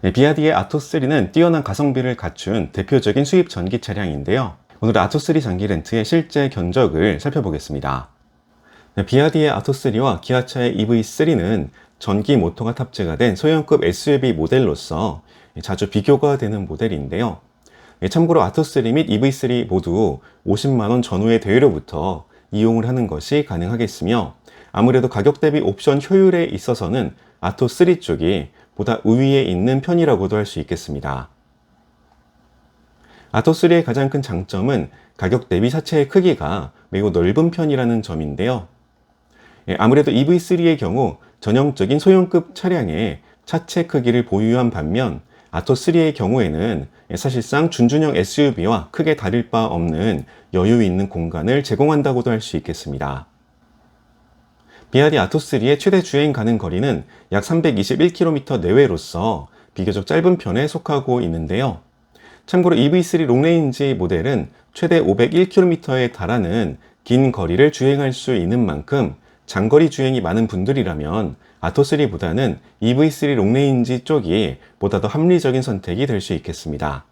네, 비아디의 아토3는 뛰어난 가성비를 갖춘 대표적인 수입 전기 차량인데요. 오늘 아토3 장기 렌트의 실제 견적을 살펴보겠습니다. 네, 비아디의 아토3와 기아차의 EV3는 전기 모터가 탑재가 된 소형급 SUV 모델로서 자주 비교가 되는 모델인데요. 예, 참고로 아토3 및 EV3 모두 50만원 전후의 대회로부터 이용을 하는 것이 가능하겠으며 아무래도 가격 대비 옵션 효율에 있어서는 아토3 쪽이 보다 우위에 있는 편이라고도 할 수 있겠습니다. 아토3의 가장 큰 장점은 가격 대비 차체의 크기가 매우 넓은 편이라는 점인데요. 예, 아무래도 EV3의 경우 전형적인 소형급 차량의 차체 크기를 보유한 반면 아토3의 경우에는 사실상 준준형 SUV와 크게 다를 바 없는 여유 있는 공간을 제공한다고도 할 수 있겠습니다. 비아디 아토3의 최대 주행 가능 거리는 약 321km 내외로서 비교적 짧은 편에 속하고 있는데요. 참고로 EV3 롱레인지 모델은 최대 501km에 달하는 긴 거리를 주행할 수 있는 만큼 장거리 주행이 많은 분들이라면 아토3보다는 EV3 롱레인지 쪽이 보다 더 합리적인 선택이 될 수 있겠습니다.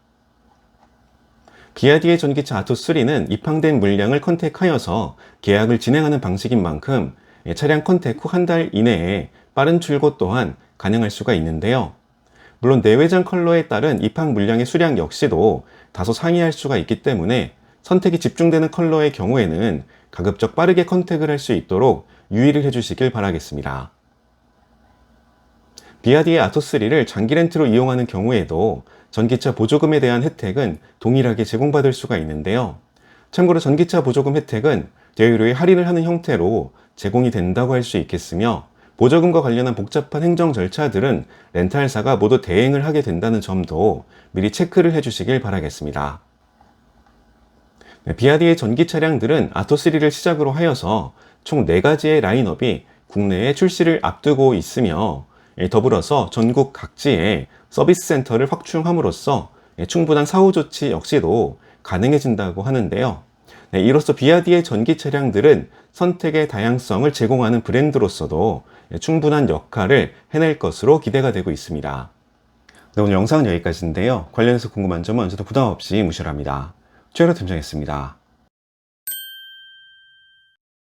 비아디의 전기차 아토3는 입항된 물량을 컨택하여서 계약을 진행하는 방식인 만큼 차량 컨택 후 한 달 이내에 빠른 출고 또한 가능할 수가 있는데요. 물론 내외장 컬러에 따른 입항 물량의 수량 역시도 다소 상이할 수가 있기 때문에 선택이 집중되는 컬러의 경우에는 가급적 빠르게 컨택을 할 수 있도록 유의를 해주시길 바라겠습니다. 비아디의 아토3를 장기 렌트로 이용하는 경우에도 전기차 보조금에 대한 혜택은 동일하게 제공받을 수가 있는데요. 참고로 전기차 보조금 혜택은 대여료에 할인을 하는 형태로 제공이 된다고 할 수 있겠으며 보조금과 관련한 복잡한 행정 절차들은 렌탈사가 모두 대행을 하게 된다는 점도 미리 체크를 해주시길 바라겠습니다. 네, 비아디의 전기 차량들은 아토3를 시작으로 하여서 총 4가지의 라인업이 국내에 출시를 앞두고 있으며 예, 더불어서 전국 각지에 서비스 센터를 확충함으로써 예, 충분한 사후 조치 역시도 가능해진다고 하는데요. 네, 이로써 비아디의 전기 차량들은 선택의 다양성을 제공하는 브랜드로서도 예, 충분한 역할을 해낼 것으로 기대가 되고 있습니다. 네, 오늘 영상은 여기까지인데요. 관련해서 궁금한 점은 언제도 부담 없이 무시랍니다. 최로 팀장했습니다.